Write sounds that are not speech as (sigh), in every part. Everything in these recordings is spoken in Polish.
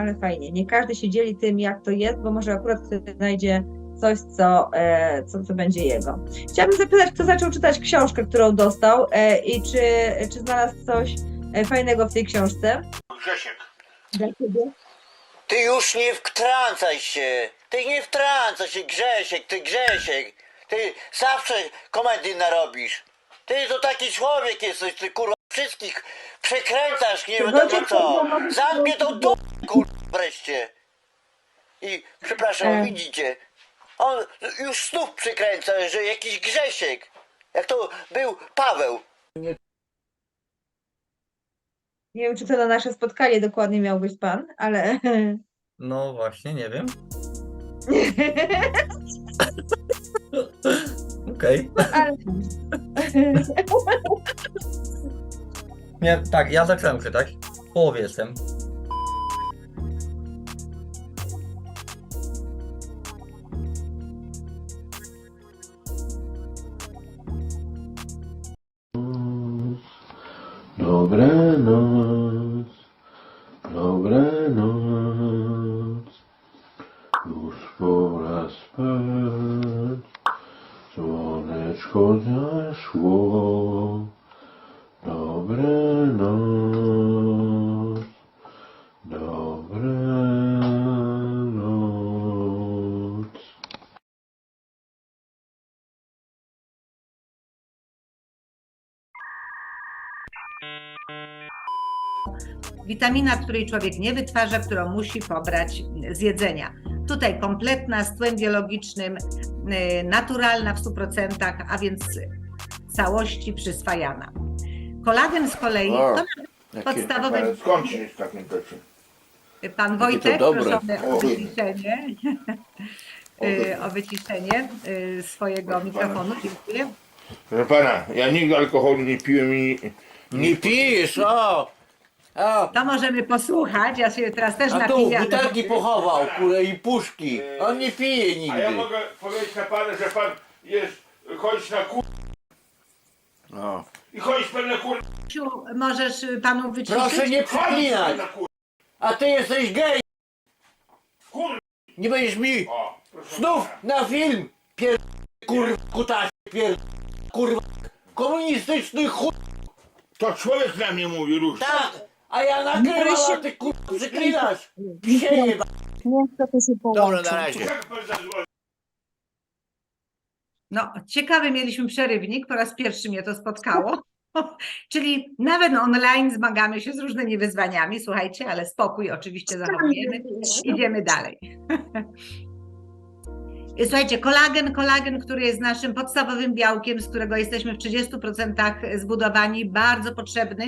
ale fajnie. Nie każdy się dzieli tym, jak to jest, bo może akurat ktoś znajdzie coś, co, e, co, co będzie jego. Chciałabym zapytać, kto zaczął czytać książkę, którą dostał e, i czy, czy znalazł coś e, fajnego w tej książce. Grzesiek. Dla ciebie? Ty już nie wtrącaj się. Ty nie wtrącaj się, Grzesiek, ty Grzesiek. Ty zawsze komedii narobisz. Ty to taki człowiek jesteś, ty kurwa wszystkich przekręcasz, nie wiadomo co. Zamknij tą dupę, kurwa, wreszcie. I przepraszam, E. widzicie, on już znów przykręca, że jakiś Grzesiek. Jak to był Paweł. Nie wiem, czy to na nasze spotkanie dokładnie miał być pan, ale. No właśnie, nie wiem. (laughs) Okej. ale... Nie, tak, ja zacząłem czytać. W połowie jestem. Witamina, której człowiek nie wytwarza, którą musi pobrać z jedzenia. Tutaj kompletna, z tłem biologicznym, y, naturalna w 100%, a więc w całości przyswajana. Kolagen z kolei, O, to podstawowe, Ale skąd się z takim rzeczy? pan Wojtek, proszony o wyciszenie, o wyciszenie y, swojego mikrofonu, dziękuję. Proszę pana, ja nigdy alkoholu nie piłem i Nie pijesz, o! O! To możemy posłuchać, ja się teraz też A tu butelki pochował, kurę, i puszki. On nie pije A ja nigdy. mogę powiedzieć na pana, że pan jest, chodzić na kur... O. I chodzić pan na kur... Krzysiu, Możesz y, panu wyciszyć? Proszę nie pan na kur... A ty jesteś gej! Kur... Nie będziesz mi O, proszę znów pana. na film pier... kurwa kutasie pier... kurwa komunistyczny chuj To człowiek na mnie mówi różnie. tak! A ja nagrywam, a ty kurwa przeklinasz! Sieje Dobra, na razie. Jak pan zadzwoni? No, ciekawy mieliśmy przerywnik, po raz pierwszy mnie to spotkało. (laughs) Czyli nawet online zmagamy się z różnymi wyzwaniami, słuchajcie, ale spokój oczywiście zachowujemy. Idziemy dalej. (laughs) Słuchajcie, kolagen, kolagen, który jest naszym podstawowym białkiem, z którego jesteśmy w 30% zbudowani, bardzo potrzebny.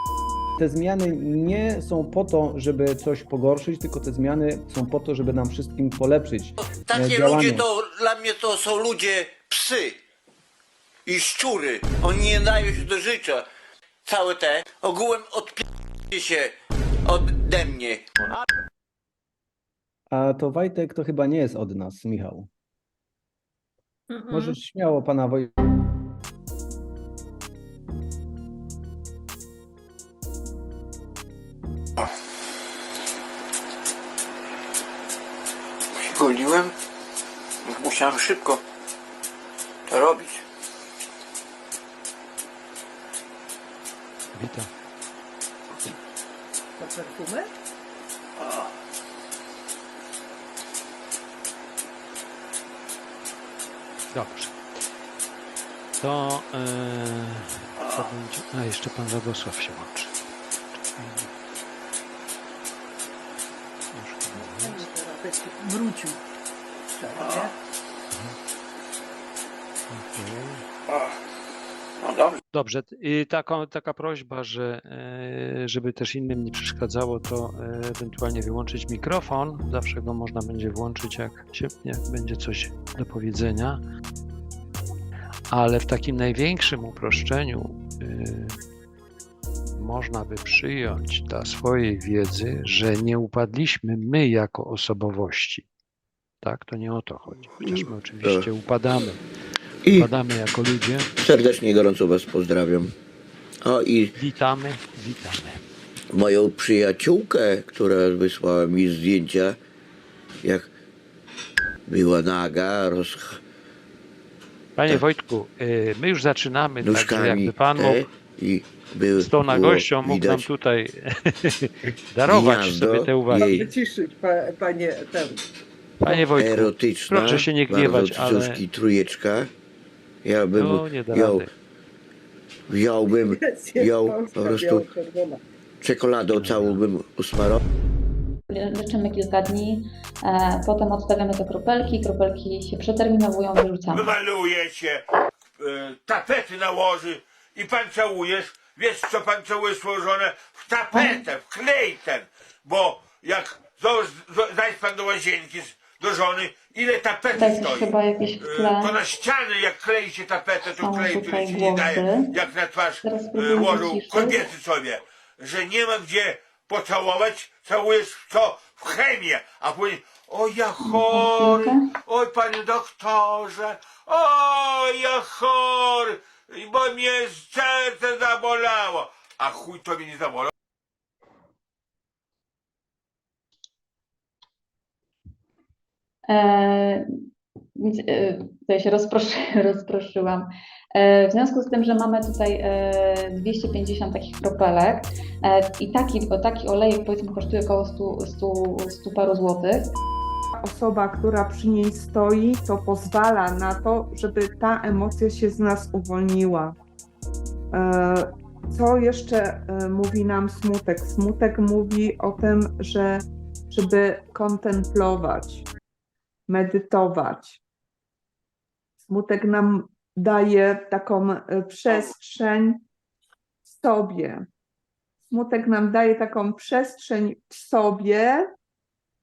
Te zmiany nie są po to, żeby coś pogorszyć, tylko te zmiany są po to, żeby nam wszystkim polepszyć. Takie e, działanie. ludzie to dla mnie to są ludzie psy i szczury. Oni nie dają się do życia. Całe te ogółem odpie się ode mnie. A to Wajtek to chyba nie jest od nas, Michał. Możesz śmiało pana Woj... Goliłem. Musiałem szybko to robić. Witam. To perfumy? Dobrze. To, to będzie. A jeszcze pan Radosław się łączy. Wrócił. No dobrze. Dobrze, i taka, taka prośba, że e, żeby też innym nie przeszkadzało, to e, ewentualnie wyłączyć mikrofon. Zawsze go można będzie włączyć, jak, się, jak będzie coś do powiedzenia. Ale w takim największym uproszczeniu można by przyjąć dla swojej wiedzy, że nie upadliśmy my jako osobowości. Tak, to nie o to chodzi. Chociaż my oczywiście upadamy. I Upadamy jako ludzie. serdecznie i gorąco Was pozdrawiam. O i Witamy, witamy. moją przyjaciółkę, która wysłała mi zdjęcia, jak była naga, roz, Panie Tak. Wojtku, y, my już zaczynamy, także nóżkami jakby Pan mógł i był, z tą nagością mógł nam tutaj (laughs) darować gniazdo sobie te uwagi. jej wyciszyć, pa, panie ten. Panie Wojtku, erotyczna, proszę się nie gniewać, bardzo ale- trójeczka. Ja bym no nie da ją, wziąłbym Jest ją po prostu czekoladą całą bym usmarował. Leczymy kilka dni, e, potem odstawiamy te kropelki, kropelki się przeterminowują, wyrzucamy. Wymaluje się, e, tapety nałoży i pan całujesz. Wiesz co pan całuje złożone? W tapetę, w klej ten. Bo jak zajdź pan do łazienki do żony, ile tapety też stoi? chyba jakieś E. To na ściany, jak klei się tapetę, to Są klej, który się nie daje, jak na twarz e, łożą kobiety sobie, że nie ma gdzie pocałować, całujesz w co? W chemię, a później, o ja chory, oj panie doktorze, oj ja chory, bo mnie serce zabolało, a chuj to mnie nie zabolał. E, e, się rozproszy, (laughs) rozproszyłam. E, W związku z tym, że mamy tutaj e, 250 takich kropelek e, i taki, taki olejek powiedzmy kosztuje około 100, 100, 100 paru złotych, osoba, która przy niej stoi, to pozwala na to, żeby ta emocja się z nas uwolniła. E, Co jeszcze e, mówi nam smutek? Smutek mówi o tym, że żeby kontemplować, medytować. Smutek nam daje taką e, przestrzeń w sobie. Smutek nam daje taką przestrzeń w sobie,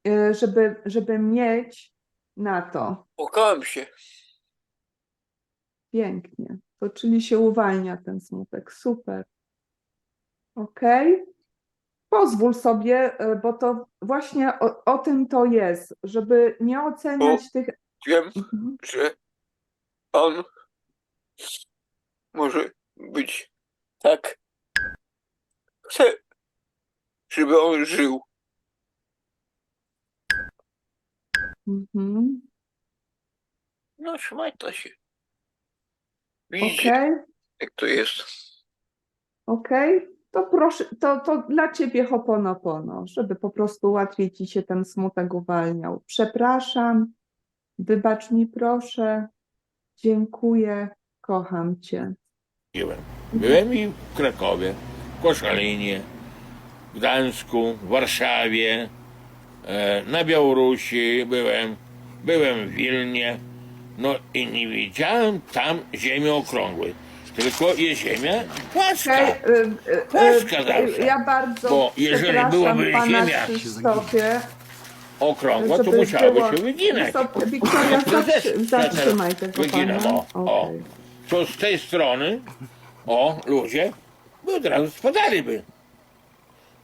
y, żeby, żeby mieć na to. Pukałem się. Pięknie. To czyli się uwalnia ten smutek. Super. Ok? Pozwól sobie, y, bo to właśnie o, o tym to jest, żeby nie oceniać tych. Wiem, Mhm. że on może być tak. Chcę, żeby on żył. Mhm. No, trzymaj to się. Widzicie, jak to jest. Ok? To proszę, to, to dla ciebie hoponopono, żeby po prostu łatwiej ci się ten smutek uwalniał. Przepraszam, wybacz mi proszę, dziękuję, kocham cię. Byłem. Byłem i w Krakowie, w Koszalinie, w Gdańsku, w Warszawie, na Białorusi byłem, byłem w Wilnie, no i nie widziałem tam ziemi okrągłej, tylko jest ziemia płaska. Y, y, Płaska zawsze. Ja bardzo Bo jeżeli byłaby ziemia Krzysztofie, Okrągła, to musiałaby się wyginać. Wiktoria, (laughs) zatrzymaj tego wyginam, o, o. To z tej strony, o, ludzie, by od razu spadaliby.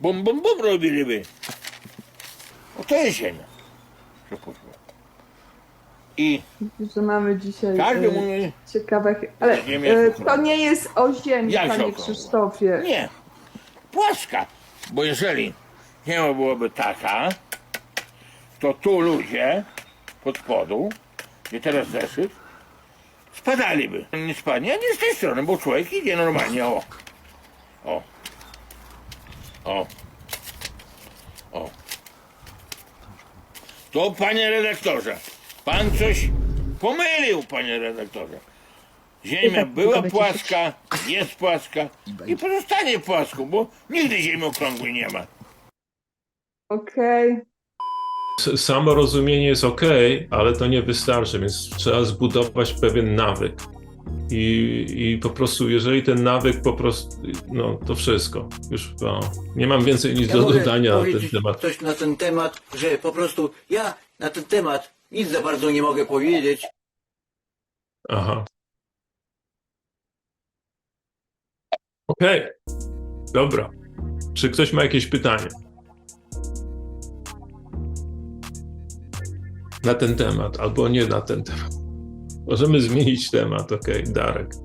Bum, bum, bum robiliby. O, to jest ziemia. Poszło. I że mamy dzisiaj każdy y, mówi, ciekawe... Ale Ziemia jest okrągła. to nie jest o ziemi, Jak panie? Krzysztofie. nie, płaska. Bo jeżeli ziemia byłaby taka, to tu ludzie pod spodu, gdzie teraz zeszyt, spadaliby. Nie spadnie, a nie z tej strony, bo człowiek idzie normalnie. O. O. O. To panie redaktorze, pan coś pomylił, panie redaktorze. Ziemia była płaska, jest płaska i pozostanie płaską, bo nigdy ziemi okrągłej nie ma. Okej. S- Samo rozumienie jest ok, ale to nie wystarczy, więc trzeba zbudować pewien nawyk. I, I po prostu, jeżeli ten nawyk po prostu, no to wszystko. Już no, nie mam więcej nic do dodania na ten temat. coś na ten temat, że po prostu ja na ten temat nic za bardzo nie mogę powiedzieć. Aha. Okej, dobra. Czy ktoś ma jakieś pytanie? Na ten temat, albo nie na ten temat. Możemy zmienić temat, okej, Darek.